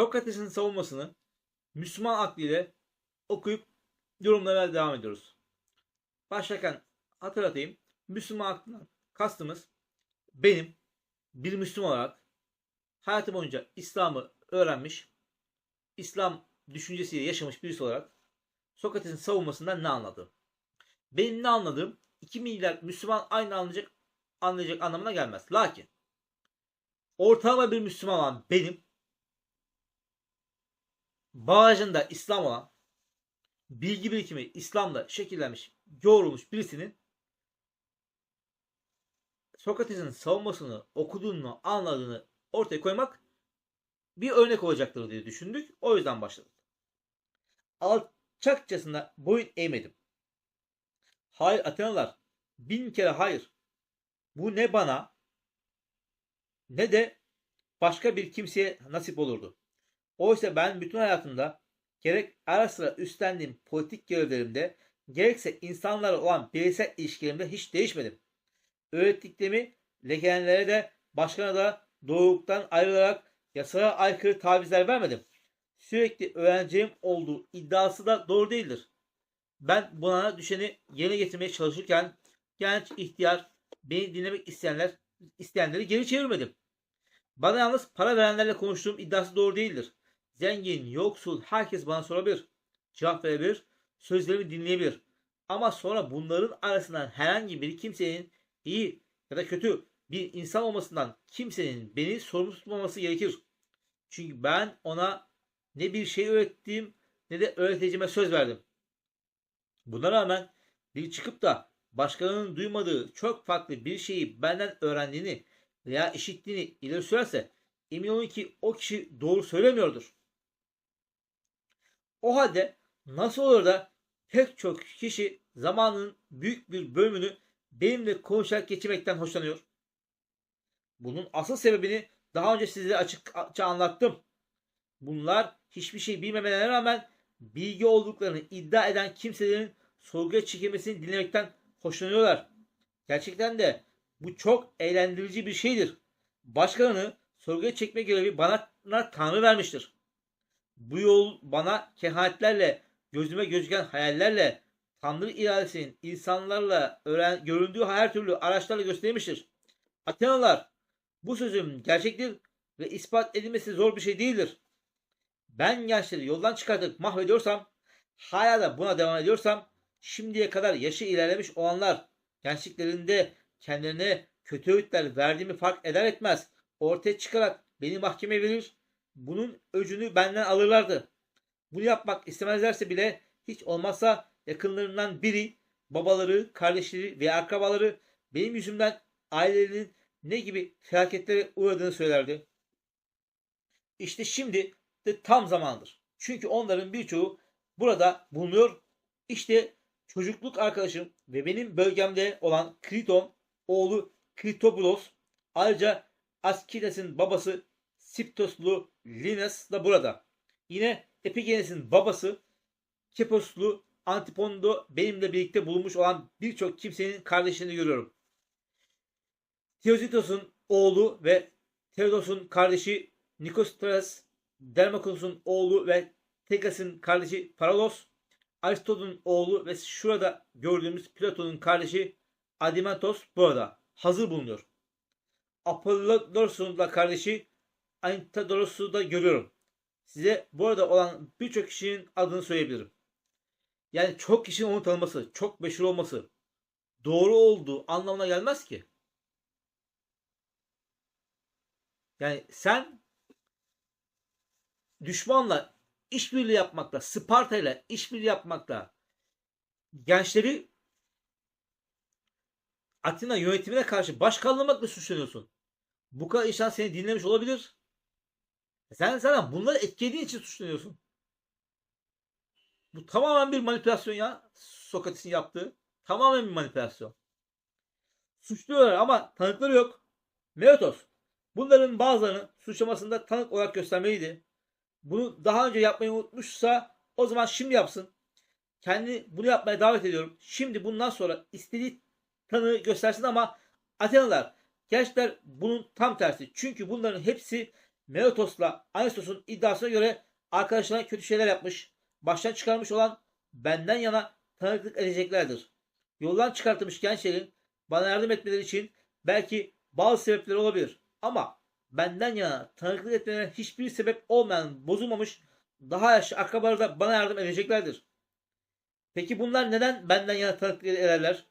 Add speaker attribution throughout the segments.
Speaker 1: Sokrates'in savunmasını Müslüman aklıyla okuyup yorumlamaya devam ediyoruz. Başlarken hatırlatayım. Müslüman aklından kastımız benim bir Müslüman olarak hayatım boyunca İslam'ı öğrenmiş, İslam düşüncesiyle yaşamış birisi olarak Sokrates'in savunmasından ne anladım? Benim ne anladığım 2 milyar Müslüman aynı anlayacak anlayacak anlamına gelmez. Lakin ortalama bir Müslüman olan benim bağışında İslam olan bilgi birikimi İslam'da şekillenmiş, yoğrulmuş birisinin Sokrates'in savunmasını okuduğunu, anladığını ortaya koymak bir örnek olacaktır diye düşündük. O yüzden başladık. Alçakçasına boyun eğmedim. Hayır Atenalılar, bin kere hayır. Bu ne bana ne de başka bir kimseye nasip olurdu. Oysa ben bütün hayatımda gerek ara sıra üstlendiğim politik görevlerimde gerekse insanlarla olan bireysel ilişkilerimde hiç değişmedim. Öğrettiklerimi lekelenlere de başkana da doğruluktan ayrılarak yasaya aykırı tavizler vermedim. Sürekli öğreneceğim olduğu iddiası da doğru değildir. Ben buna düşeni yerine getirmeye çalışırken genç ihtiyar beni dinlemek isteyenler isteyenleri geri çevirmedim. Bana yalnız para verenlerle konuştuğum iddiası doğru değildir. Zengin, yoksul herkes bana sorabilir. Cevap verebilir. Sözlerimi dinleyebilir. Ama sonra bunların arasından herhangi bir kimsenin iyi ya da kötü bir insan olmasından kimsenin beni sorumlu tutmaması gerekir. Çünkü ben ona ne bir şey öğrettiğim ne de öğreteceğime söz verdim. Buna rağmen bir çıkıp da başkalarının duymadığı çok farklı bir şeyi benden öğrendiğini veya işittiğini ileri sürerse emin olun ki o kişi doğru söylemiyordur. O halde nasıl olur da pek çok kişi zamanının büyük bir bölümünü benimle konuşarak geçirmekten hoşlanıyor? Bunun asıl sebebini daha önce size açıkça anlattım. Bunlar hiçbir şey bilmemelerine rağmen bilgi olduklarını iddia eden kimselerin sorguya çekilmesini dinlemekten hoşlanıyorlar. Gerçekten de bu çok eğlendirici bir şeydir. Başkalarını sorguya çekme görevi bana Tanrı vermiştir. Bu yol bana kehanetlerle, gözüme gözüken hayallerle, Tanrı iradesinin insanlarla öğren, göründüğü her türlü araçlarla göstermiştir. Atenalılar, bu sözüm gerçektir ve ispat edilmesi zor bir şey değildir. Ben gençleri yoldan çıkartıp mahvediyorsam, hala da buna devam ediyorsam, şimdiye kadar yaşı ilerlemiş olanlar gençliklerinde kendilerine kötü öğütler verdiğimi fark eder etmez ortaya çıkarak beni mahkemeye verir, bunun öcünü benden alırlardı. Bunu yapmak istemezlerse bile hiç olmazsa yakınlarından biri, babaları, kardeşleri veya akrabaları benim yüzümden ailelerinin ne gibi felaketlere uğradığını söylerdi. İşte şimdi de tam zamandır. Çünkü onların birçoğu burada bulunuyor. İşte çocukluk arkadaşım ve benim bölgemde olan Kriton oğlu Kritobulos ayrıca Askiles'in babası Siptoslu Linus da burada. Yine Epigenes'in babası Keposlu Antipondo benimle birlikte bulunmuş olan birçok kimsenin kardeşlerini görüyorum. Theodos'un oğlu ve Theodos'un kardeşi Nikostras, Dermakos'un oğlu ve Tegas'ın kardeşi Paralos, Aristoteles'in oğlu ve şurada gördüğümüz Platon'un kardeşi Adimantos burada hazır bulunuyor. Apollodorus'un da kardeşi Antidorus'u da görüyorum. Size burada olan birçok kişinin adını söyleyebilirim. Yani çok kişinin onu tanıması, çok meşhur olması doğru olduğu anlamına gelmez ki. Yani sen düşmanla işbirliği yapmakla, Sparta ile işbirliği yapmakla gençleri Atina yönetimine karşı baş suçlanıyorsun. Bu kadar insan seni dinlemiş olabilir. Sen zaten bunları etkilediğin için suçlanıyorsun. Bu tamamen bir manipülasyon ya. Sokrates'in yaptığı. Tamamen bir manipülasyon. Suçluyorlar ama tanıkları yok. Meutos. Bunların bazılarını suçlamasında tanık olarak göstermeliydi. Bunu daha önce yapmayı unutmuşsa o zaman şimdi yapsın. Kendi bunu yapmaya davet ediyorum. Şimdi bundan sonra istediği tanığı göstersin ama Atenalılar gençler bunun tam tersi. Çünkü bunların hepsi Meotos'la Anistos'un iddiasına göre arkadaşlarına kötü şeyler yapmış, baştan çıkarmış olan benden yana tanıklık edeceklerdir. Yoldan çıkartılmış gençlerin bana yardım etmeleri için belki bazı sebepleri olabilir. Ama benden yana tanıklık etmelerine hiçbir sebep olmayan bozulmamış daha yaşlı akrabaları da bana yardım edeceklerdir. Peki bunlar neden benden yana tanıklık ederler?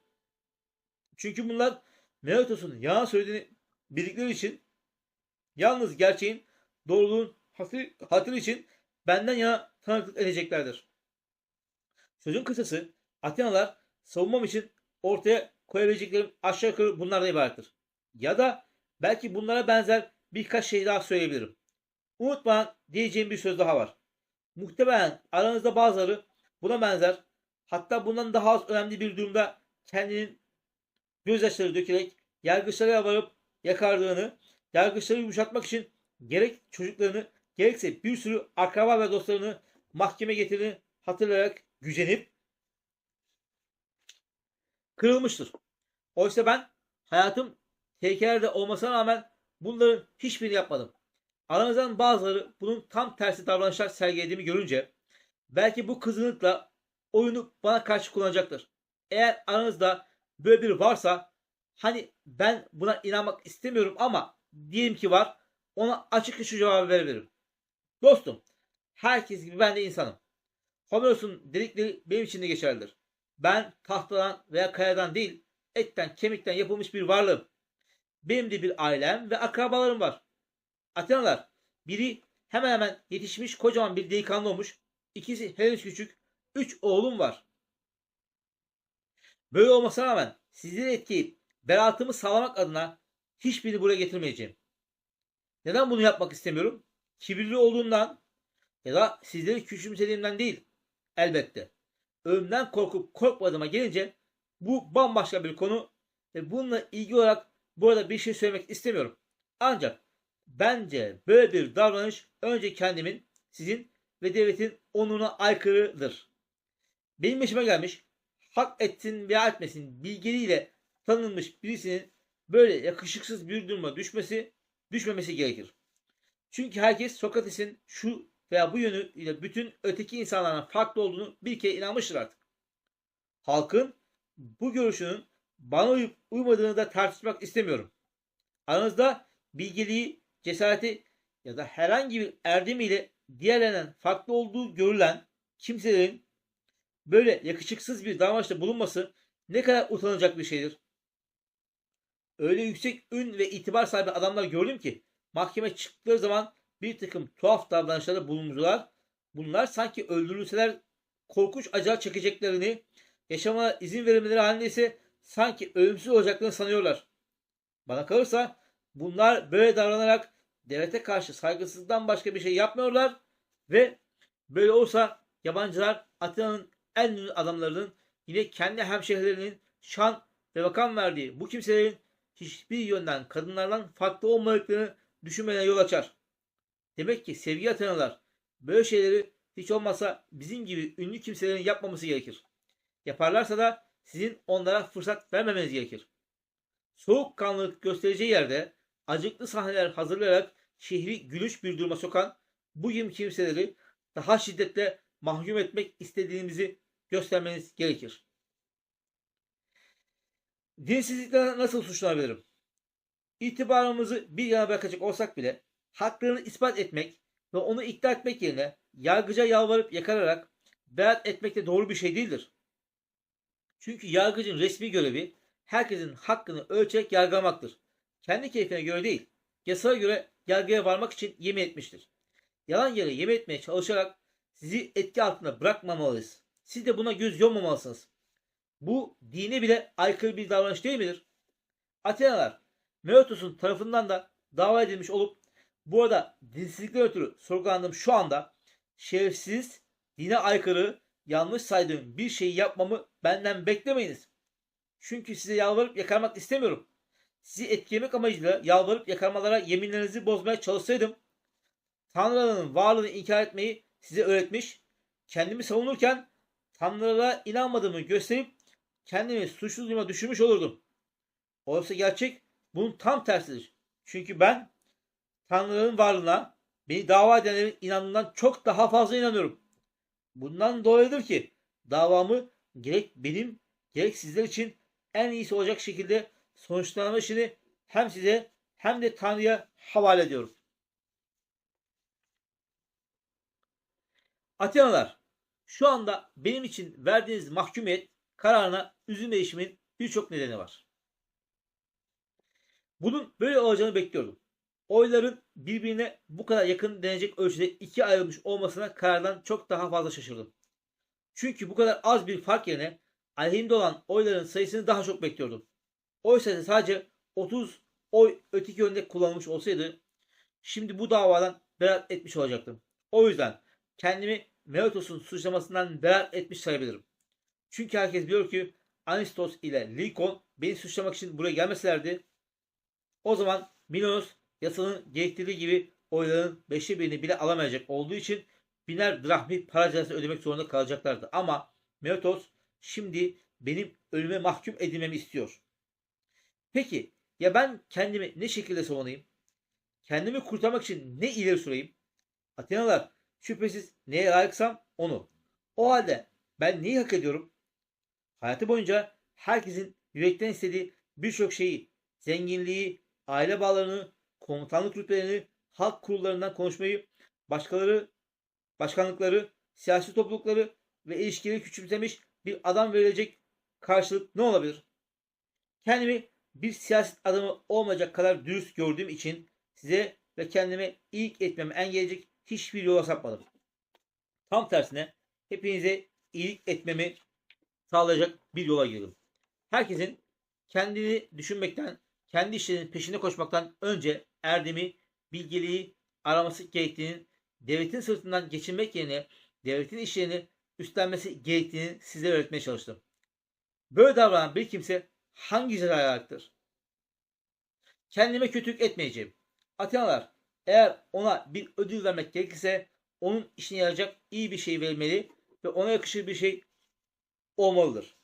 Speaker 1: Çünkü bunlar Meotos'un yalan söylediğini bildikleri için yalnız gerçeğin doğruluğun hatır, hatırı için benden yana tanıklık edeceklerdir. Sözün kısası Atenalar savunmam için ortaya koyabileceklerim aşağı yukarı bunlardan ibarettir. Ya da belki bunlara benzer birkaç şey daha söyleyebilirim. Unutmadan diyeceğim bir söz daha var. Muhtemelen aranızda bazıları buna benzer hatta bundan daha az önemli bir durumda kendinin gözyaşları dökerek yargıçlara varıp yakardığını, yargıçları yumuşatmak için gerek çocuklarını gerekse bir sürü akraba ve dostlarını mahkeme getirdiğini hatırlayarak gücenip kırılmıştır. Oysa ben hayatım tehlikelerde olmasına rağmen bunların hiçbirini yapmadım. Aranızdan bazıları bunun tam tersi davranışlar sergilediğimi görünce belki bu kızgınlıkla oyunu bana karşı kullanacaktır. Eğer aranızda böyle biri varsa hani ben buna inanmak istemiyorum ama diyelim ki var ona açık şu cevabı verebilirim. Dostum herkes gibi ben de insanım. Homeros'un dedikleri benim için de geçerlidir. Ben tahtadan veya kayadan değil etten kemikten yapılmış bir varlığım. Benim de bir ailem ve akrabalarım var. Atenalar biri hemen hemen yetişmiş kocaman bir delikanlı olmuş. İkisi henüz küçük. Üç oğlum var. Böyle olmasına rağmen sizleri etkileyip beraatımı sağlamak adına hiçbirini buraya getirmeyeceğim. Neden bunu yapmak istemiyorum? Kibirli olduğundan ya da sizleri küçümsediğimden değil. Elbette. Ölümden korkup korkmadığıma gelince bu bambaşka bir konu ve bununla ilgili olarak burada bir şey söylemek istemiyorum. Ancak bence böyle bir davranış önce kendimin, sizin ve devletin onuruna aykırıdır. Benim başıma gelmiş, hak etsin veya etmesin bilgeliğiyle tanınmış birisinin böyle yakışıksız bir duruma düşmesi, düşmemesi gerekir. Çünkü herkes Sokrates'in şu veya bu yönüyle bütün öteki insanlardan farklı olduğunu bir kere inanmıştır artık. Halkın bu görüşünün bana uyup uymadığını da tartışmak istemiyorum. Aranızda bilgeliği, cesareti ya da herhangi bir erdemiyle diğerlerinden farklı olduğu görülen kimselerin böyle yakışıksız bir davranışta bulunması ne kadar utanacak bir şeydir. Öyle yüksek ün ve itibar sahibi adamlar gördüm ki mahkeme çıktıkları zaman bir takım tuhaf davranışlarda bulundular. Bunlar sanki öldürülseler korkunç acılar çekeceklerini, yaşamına izin verilmeleri halinde ise sanki ölümsüz olacaklarını sanıyorlar. Bana kalırsa bunlar böyle davranarak devlete karşı saygısızlıktan başka bir şey yapmıyorlar ve böyle olsa yabancılar Atina'nın en ünlü adamlarının yine kendi hemşehrilerinin şan ve bakan verdiği bu kimselerin hiçbir yönden kadınlardan farklı olmadıklarını düşünmene yol açar. Demek ki sevgi Atenalar böyle şeyleri hiç olmazsa bizim gibi ünlü kimselerin yapmaması gerekir. Yaparlarsa da sizin onlara fırsat vermemeniz gerekir. Soğukkanlılık göstereceği yerde acıklı sahneler hazırlayarak şehri gülüş bir duruma sokan bu gibi kimseleri daha şiddetle mahkum etmek istediğimizi göstermeniz gerekir. Dinsizlikle nasıl suçlanabilirim? İtibarımızı bir yana bırakacak olsak bile haklarını ispat etmek ve onu ikna etmek yerine yargıca yalvarıp yakararak beyat etmek de doğru bir şey değildir. Çünkü yargıcın resmi görevi herkesin hakkını ölçerek yargılamaktır. Kendi keyfine göre değil, yasaya göre yargıya varmak için yemin etmiştir. Yalan yere yemin etmeye çalışarak sizi etki altında bırakmamalıyız. Siz de buna göz yummamalısınız. Bu dine bile aykırı bir davranış değil midir? Atenalar, Meotos'un tarafından da dava edilmiş olup bu arada dinsizlikten ötürü sorgulandığım şu anda şerefsiz, dine aykırı, yanlış saydığım bir şeyi yapmamı benden beklemeyiniz. Çünkü size yalvarıp yakarmak istemiyorum. Sizi etkilemek amacıyla yalvarıp yakarmalara yeminlerinizi bozmaya çalışsaydım Tanrı'nın varlığını inkar etmeyi size öğretmiş, kendimi savunurken Tanrı'lara inanmadığımı gösterip kendimi suçlu duruma düşürmüş olurdum. Oysa gerçek bunun tam tersidir. Çünkü ben tanrıların varlığına beni dava edenlerin inandığından çok daha fazla inanıyorum. Bundan dolayıdır ki davamı gerek benim gerek sizler için en iyisi olacak şekilde sonuçlanma işini hem size hem de Tanrı'ya havale ediyorum. Atenalar, şu anda benim için verdiğiniz mahkumiyet kararına üzülme işimin birçok nedeni var. Bunun böyle olacağını bekliyordum. Oyların birbirine bu kadar yakın denecek ölçüde ikiye ayrılmış olmasına karardan çok daha fazla şaşırdım. Çünkü bu kadar az bir fark yerine aleyhimde olan oyların sayısını daha çok bekliyordum. Oysa sadece 30 oy öteki yönde kullanılmış olsaydı şimdi bu davadan beraat etmiş olacaktım. O yüzden kendimi Meotos'un suçlamasından beraat etmiş sayabilirim. Çünkü herkes biliyor ki Anistos ile Likon beni suçlamak için buraya gelmeselerdi o zaman Minos yasanın gerektirdiği gibi oyların beşte birini bile alamayacak olduğu için biner drahmi para cezası ödemek zorunda kalacaklardı. Ama Meotos şimdi benim ölüme mahkum edilmemi istiyor. Peki ya ben kendimi ne şekilde savunayım? Kendimi kurtarmak için ne ileri süreyim? Atenalar şüphesiz neye layıksam onu. O halde ben neyi hak ediyorum? Hayatı boyunca herkesin yürekten istediği birçok şeyi, zenginliği, aile bağlarını, komutanlık rütbelerini, halk kurullarından konuşmayı, başkaları, başkanlıkları, siyasi toplulukları ve ilişkileri küçümsemiş bir adam verilecek karşılık ne olabilir? Kendimi bir siyaset adamı olmayacak kadar dürüst gördüğüm için size ve kendime iyilik etmemi engelleyecek hiçbir yola sapmadım. Tam tersine hepinize iyilik etmemi sağlayacak bir yola girdim. Herkesin kendini düşünmekten, kendi işlerinin peşine koşmaktan önce erdemi, bilgeliği araması gerektiğini, devletin sırtından geçinmek yerine devletin işlerini üstlenmesi gerektiğini size öğretmeye çalıştım. Böyle davranan bir kimse hangi cezaya? Kendime kötülük etmeyeceğim. Atenalar eğer ona bir ödül vermek gerekirse onun işine yarayacak iyi bir şey verilmeli ve ona yakışır bir şey olmalıdır.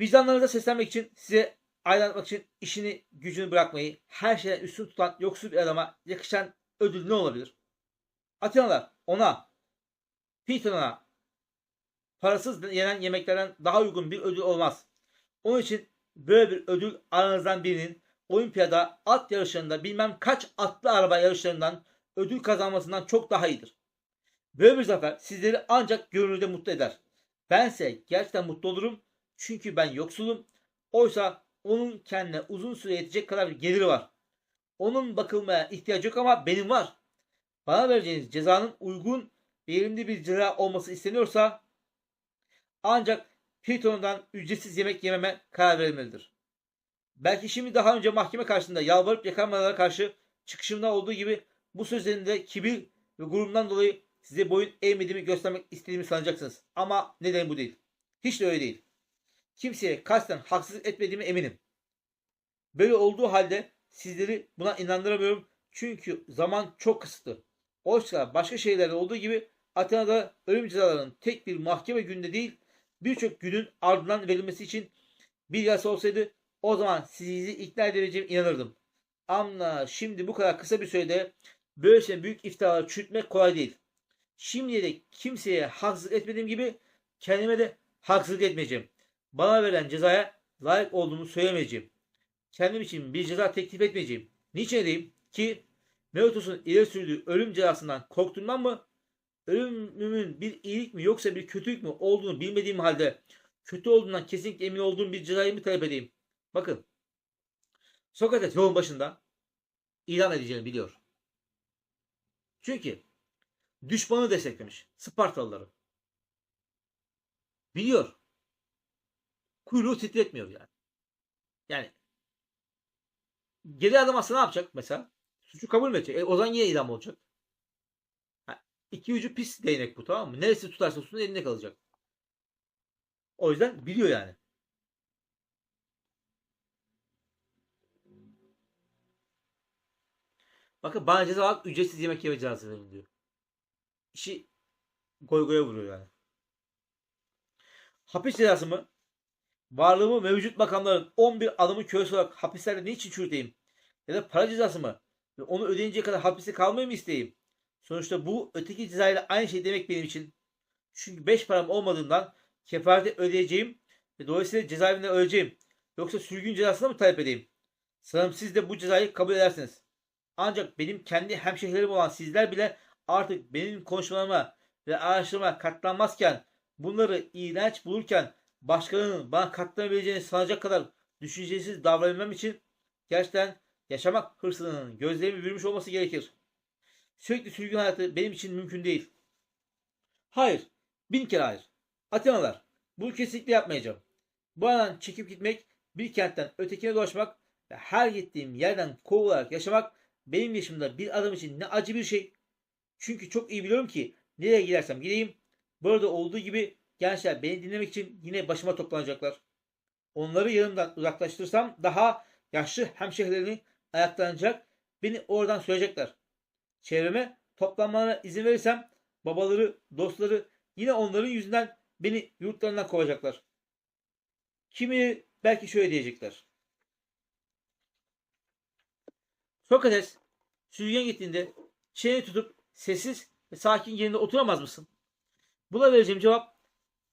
Speaker 1: Vicdanlarınıza seslenmek için size aydınlatmak için işini gücünü bırakmayı her şeyden üstün tutan yoksul bir adama yakışan ödül ne olabilir? Atenalar ona Python'a parasız yenen yemeklerden daha uygun bir ödül olmaz. Onun için böyle bir ödül aranızdan birinin olimpiyada at yarışlarında bilmem kaç atlı araba yarışlarından ödül kazanmasından çok daha iyidir. Böyle bir zafer sizleri ancak gönülde mutlu eder. Bense gerçekten mutlu olurum çünkü ben yoksulum. Oysa onun kendine uzun süre yetecek kadar bir geliri var. Onun bakılmaya ihtiyacı yok ama benim var. Bana vereceğiniz cezanın uygun ve yerinde bir ceza olması isteniyorsa ancak Hilton'dan ücretsiz yemek yememe karar verilmelidir. Belki şimdi daha önce mahkeme karşısında yalvarıp yakanmalara karşı çıkışımda olduğu gibi bu sözlerinde kibir ve gururumdan dolayı size boyun eğmediğimi göstermek istediğimi sanacaksınız. Ama neden bu değil. Hiç de öyle değil. Kimseye kasten haksızlık etmediğime eminim. Böyle olduğu halde sizleri buna inandıramıyorum. Çünkü zaman çok kısıtlı. Oysa başka şeylerde olduğu gibi Atina'da ölüm cezalarının tek bir mahkeme günde değil birçok günün ardından verilmesi için bir yasa olsaydı o zaman sizi ikna edebileceğime inanırdım. Ama şimdi bu kadar kısa bir sürede böylesine büyük iftiraları çürütmek kolay değil. Şimdiye de kimseye haksızlık etmediğim gibi kendime de haksızlık etmeyeceğim. Bana verilen cezaya layık olduğumu söylemeyeceğim. Kendim için bir ceza teklif etmeyeceğim. Niçin edeyim? Ki Meotos'un ileri sürdüğü ölüm cezasından korktuğumdan mı? Ölümümün bir iyilik mi yoksa bir kötülük mü olduğunu bilmediğim halde kötü olduğundan kesinlikle emin olduğum bir cezayı mı talep edeyim? Bakın. Sokrates yolun başında ilan edeceğini biliyor. Çünkü düşmanı desteklemiş. Spartalıları. Biliyor. Kuyruğu titretmiyor yani. Yani geri adım atsa ne yapacak mesela? Suçu kabul mü edecek? E, o zaman yine idam olacak. Ha, iki ucu pis değnek bu tamam mı? Neresi tutarsa tutsun elinde kalacak. O yüzden biliyor yani. Bakın bana ceza olarak ücretsiz yemek yeme cezası verin diyor. İşi goy goya vuruyor yani. Hapis cezası mı? Varlığımı mevcut makamların 11 adımı kölesi olarak hapislerde niçin çürüteyim? Ya da para cezası mı? Ve onu ödeyinceye kadar hapiste kalmayı mı isteyeyim? Sonuçta bu öteki cezayla aynı şey demek benim için. Çünkü beş param olmadığından kefareti ödeyeceğim ve dolayısıyla cezaevinde öleceğim. Yoksa sürgün cezasını mı talep edeyim? Sanırım siz de bu cezayı kabul edersiniz. Ancak benim kendi hemşehrilerim olan sizler bile artık benim konuşmalarıma ve araştırma katlanmazken bunları iğrenç bulurken başkalarının bana katlanabileceğini sanacak kadar düşüncesiz davranmam için gerçekten yaşamak hırsının gözlerimi bürümüş olması gerekir. Sürekli sürgün hayatı benim için mümkün değil. Hayır. Bin kere hayır. Atenalar. Bunu kesinlikle yapmayacağım. Bu alan çekip gitmek, bir kentten ötekine dolaşmak ve her gittiğim yerden kovularak yaşamak benim yaşımda bir adam için ne acı bir şey. Çünkü çok iyi biliyorum ki nereye gidersem gideyim burada olduğu gibi gençler beni dinlemek için yine başıma toplanacaklar. Onları yanımdan uzaklaştırsam daha yaşlı hemşehrilerini ayaklanacak beni oradan söyleyecekler. Çevreme toplanmalarına izin verirsem babaları, dostları yine onların yüzünden beni yurtlarından kovacaklar. Kimi belki şöyle diyecekler. Sokrates sürgün gittiğinde çeneni tutup sessiz ve sakin yerinde oturamaz mısın? Buna vereceğim cevap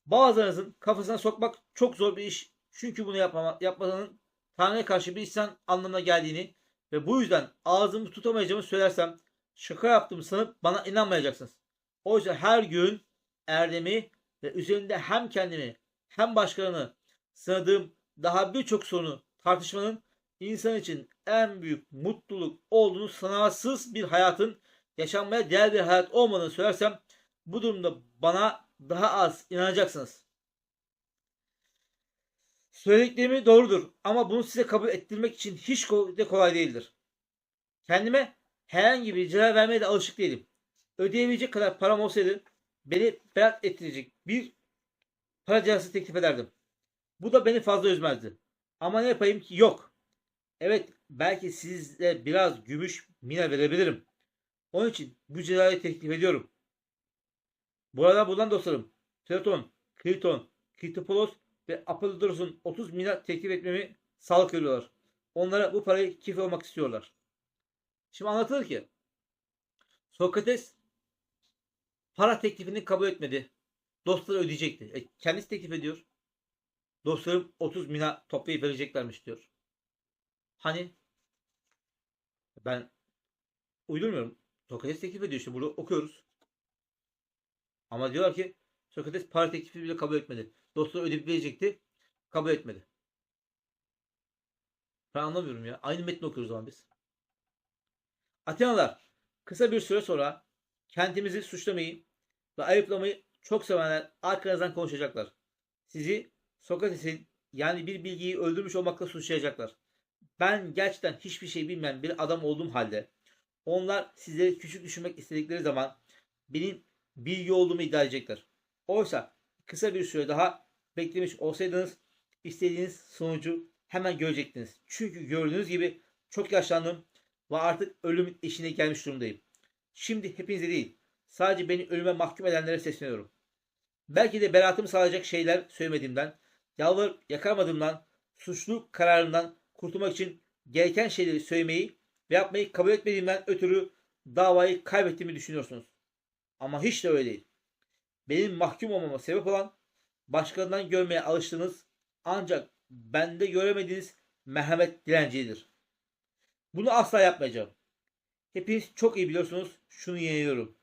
Speaker 1: bazılarınızın kafasına sokmak çok zor bir iş. Çünkü bunu yapmama, yapmanın Tanrı'ya karşı bir isyan anlamına geldiğini ve bu yüzden ağzımı tutamayacağımı söylersem şaka yaptığımı sanıp bana inanmayacaksınız. Oysa her gün erdemi ve üzerinde hem kendimi hem başkalarını sınadığım daha birçok sorunu tartışmanın insan için en büyük mutluluk olduğunu sınavsız bir hayatın yaşanmaya değer bir hayat olmadığını söylersem bu durumda bana daha az inanacaksınız. Söylediklerimi doğrudur ama bunu size kabul ettirmek için hiç de kolay değildir. Kendime herhangi bir ceza vermeye de alışık değilim. Ödeyebilecek kadar param olsaydı beni beraat ettirecek bir para cezası teklif ederdim. Bu da beni fazla üzmezdi. Ama ne yapayım ki yok. Evet belki size biraz gümüş mina verebilirim. Onun için bu cezayı teklif ediyorum. Bu arada buradan dostlarım Platon, Kriton, Kritopolos ve Apollodorus'un 30 mina teklif etmemi sağlık görüyorlar. Onlara bu parayı kif olmak istiyorlar. Şimdi anlatılır ki Sokrates para teklifini kabul etmedi. Dostları ödeyecekti. E, kendisi teklif ediyor. Dostlarım 30 mina toplayıp vereceklermiş diyor. Hani ben uydurmuyorum. Sokrates teklif ediyor işte burada okuyoruz. Ama diyorlar ki Sokrates para teklifi bile kabul etmedi. Dostları ödeyip verecekti. Kabul etmedi. Ben anlamıyorum ya. Aynı metni okuyoruz zaman biz. Atenalar kısa bir süre sonra kentimizi suçlamayı ve ayıplamayı çok sevenler arkanızdan konuşacaklar. Sizi Sokrates'in yani bir bilgiyi öldürmüş olmakla suçlayacaklar. Ben gerçekten hiçbir şey bilmeyen bir adam olduğum halde onlar sizleri küçük düşürmek istedikleri zaman benim bilgi olduğumu iddia edecekler. Oysa kısa bir süre daha beklemiş olsaydınız istediğiniz sonucu hemen görecektiniz. Çünkü gördüğünüz gibi çok yaşlandım ve artık ölümün eşine gelmiş durumdayım. Şimdi hepinize değil, sadece beni ölüme mahkum edenlere sesleniyorum. Belki de beraatımı sağlayacak şeyler söylemediğimden, yalvarıp yakarmadığımdan, suçlu kararından kurtulmak için gereken şeyleri söylemeyi ve yapmayı kabul etmediğimden ötürü davayı kaybettiğimi düşünüyorsunuz. Ama hiç de öyle değil. Benim mahkum olmama sebep olan başkalarından görmeye alıştığınız ancak bende göremediğiniz merhamet dilencidir. Bunu asla yapmayacağım. Hepiniz çok iyi biliyorsunuz. Şunu yeniliyorum.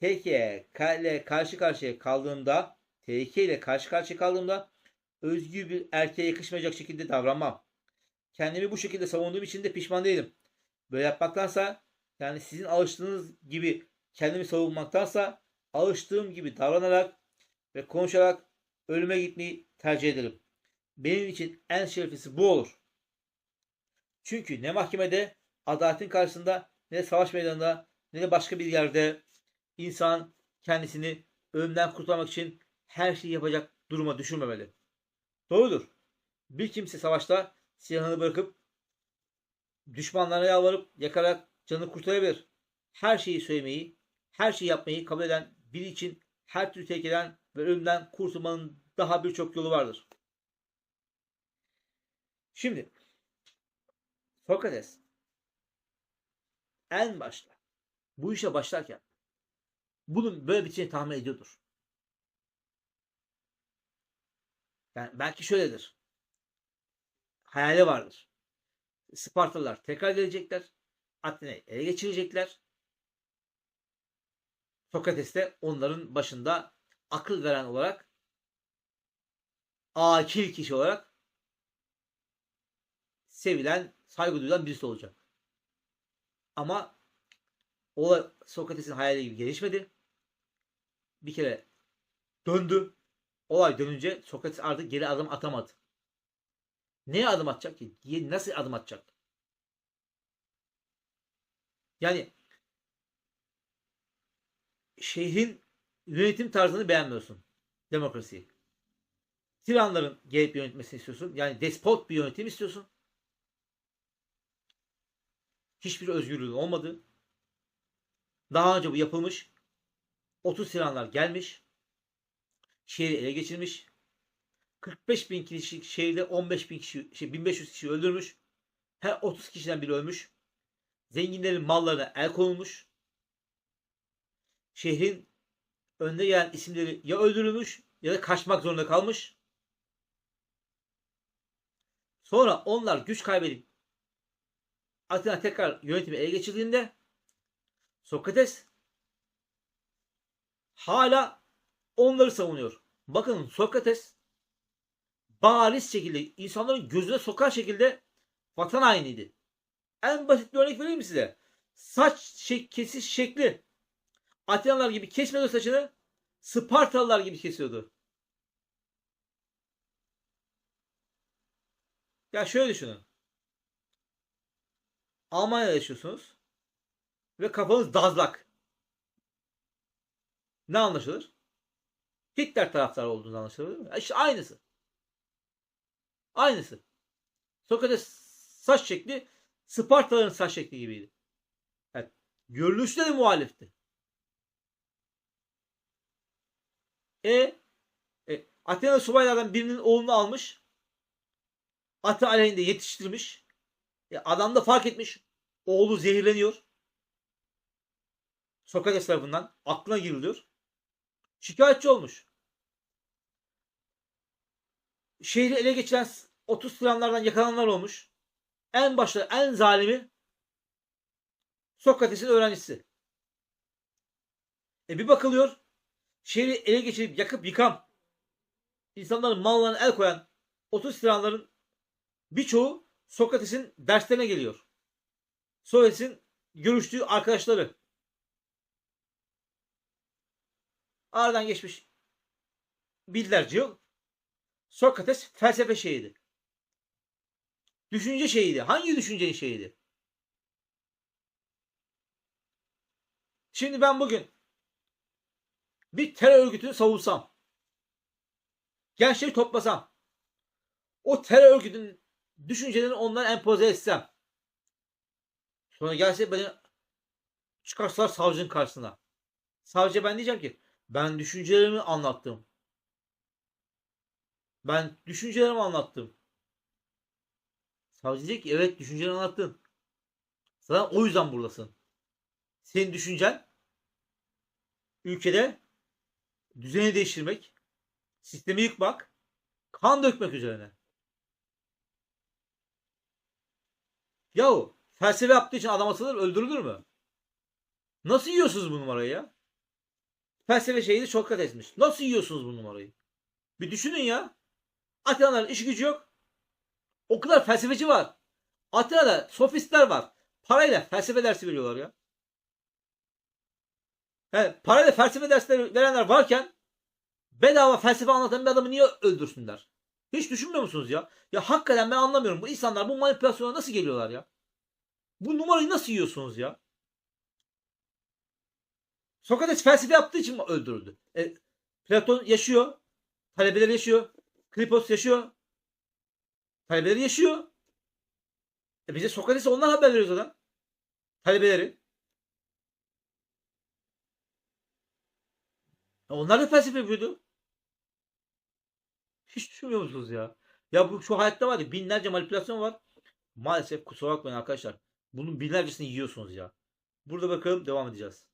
Speaker 1: Tehlike ile karşı karşıya kaldığımda, tehlike ile karşı karşıya kaldığımda özgür bir erkeğe yakışmayacak şekilde davranmam. Kendimi bu şekilde savunduğum için de pişman değilim. Böyle yapmaktansa yani sizin alıştığınız gibi kendimi savunmaktansa alıştığım gibi davranarak ve konuşarak ölüme gitmeyi tercih ederim. Benim için en şereflisi bu olur. Çünkü ne mahkemede, adaletin karşısında, ne de savaş meydanında, ne de başka bir yerde insan kendisini ölümden kurtarmak için her şeyi yapacak duruma düşürmemeli. Doğrudur. Bir kimse savaşta silahını bırakıp düşmanlarına yalvarıp yakarak canını kurtarabilir. Her şeyi söylemeyi, her şeyi yapmayı kabul eden biri için her türlü tehlikeden ve ölümden kurtulmanın daha birçok yolu vardır. Şimdi Sokrates en başta bu işe başlarken bunun böyle biteceğini tahmin ediyordur. Yani belki şöyledir. Hayali vardır. Spartalılar tekrar gelecekler. Atina'yı ele geçirecekler. Sokrates de onların başında akıl veren olarak akil kişi olarak sevilen, saygı duyulan birisi olacak. Ama o Sokrates'in hayali gibi gelişmedi. Bir kere döndü. Olay dönünce Sokrates artık geri adım atamadı. Neye adım atacak ki? Nasıl adım atacak? Yani şehrin yönetim tarzını beğenmiyorsun. Demokrasiyi. Tiranların gelip yönetmesini istiyorsun. Yani despot bir yönetim istiyorsun. Hiçbir özgürlüğün olmadı. Daha önce bu yapılmış. 30 tiranlar gelmiş. Şehri ele geçirmiş. 45 bin kişi şehirde 15 bin kişi, şey 1500 kişi öldürmüş. Her 30 kişiden biri ölmüş. Zenginlerin mallarına el konulmuş. Şehrin önde gelen isimleri ya öldürülmüş ya da kaçmak zorunda kalmış. Sonra onlar güç kaybedip Atina tekrar yönetimi ele geçirdiğinde Sokrates hala onları savunuyor. Bakın Sokrates bariz şekilde insanların gözüne sokar şekilde vatan hainiydi. En basit bir örnek vereyim mi size? Saç şek kesiş şekli. Atinalılar gibi kesmiyordu saçını. Spartalılar gibi kesiyordu. Ya şöyle düşünün. Almanya'da yaşıyorsunuz. Ve kafanız dazlak. Ne anlaşılır? Hitler taraftarı olduğunuz anlaşılır değil mi? İşte aynısı. Aynısı. Sokrates saç şekli Spartalıların saç şekli gibiydi. Yani görünüşte de muhalifti. E, e Athena subaylardan birinin oğlunu almış. Atı aleyhinde yetiştirmiş. E, adam da fark etmiş. Oğlu zehirleniyor. Sokrates tarafından aklına giriliyor. Şikayetçi olmuş. Şehri ele geçiren 30 tiranlardan yakalananlar olmuş. En başta en zalimi Sokrates'in öğrencisi. E bir bakılıyor şehri ele geçirip yakıp yıkan insanların mallarına el koyan 30 tiranların birçoğu Sokrates'in derslerine geliyor. Sokrates'in görüştüğü arkadaşları. Aradan geçmiş binlerce yıl Sokrates felsefe şeyiydi. Düşünce şeyiydi. Hangi düşüncenin şeyiydi? Şimdi ben bugün bir terör örgütünü savunsam, gençleri toplasam, o terör örgütünün düşüncelerini onlara empoze etsem, sonra gelse beni çıkarsalar savcının karşısına. Savcı ben diyeceğim ki ben düşüncelerimi anlattım. Ben düşüncelerimi anlattım. Savcı diyecek ki evet düşünceni anlattın. Sana o yüzden buradasın. Senin düşüncen ülkede düzeni değiştirmek, sistemi yıkmak, kan dökmek üzerine. Yahu felsefe yaptığı için adam atılır öldürülür mü? Nasıl yiyorsunuz bu numarayı ya? Felsefe şeyini çok kat etmiş. Nasıl yiyorsunuz bu numarayı? Bir düşünün ya. Atina'ların iş gücü yok. O kadar felsefeci var. Atina'da sofistler var. Parayla felsefe dersi veriyorlar ya. Yani parayla felsefe dersleri verenler varken bedava felsefe anlatan bir adamı niye öldürsünler? Hiç düşünmüyor musunuz ya? Ya hakikaten ben anlamıyorum. Bu insanlar bu manipülasyona nasıl geliyorlar ya? Bu numarayı nasıl yiyorsunuz ya? Sokrates felsefe yaptığı için mi öldürüldü? E, Platon yaşıyor. Talebeler yaşıyor. Kripos yaşıyor. Talebeleri yaşıyor. E bize Sokrates'e onlar haber veriyor zaten. Talebeleri. Ya onlar da felsefe yapıyordu. Hiç düşünmüyor musunuz ya? Ya bu şu hayatta var ya binlerce manipülasyon var. Maalesef kusura bakmayın arkadaşlar. Bunun binlercesini yiyorsunuz ya. Burada bakalım devam edeceğiz.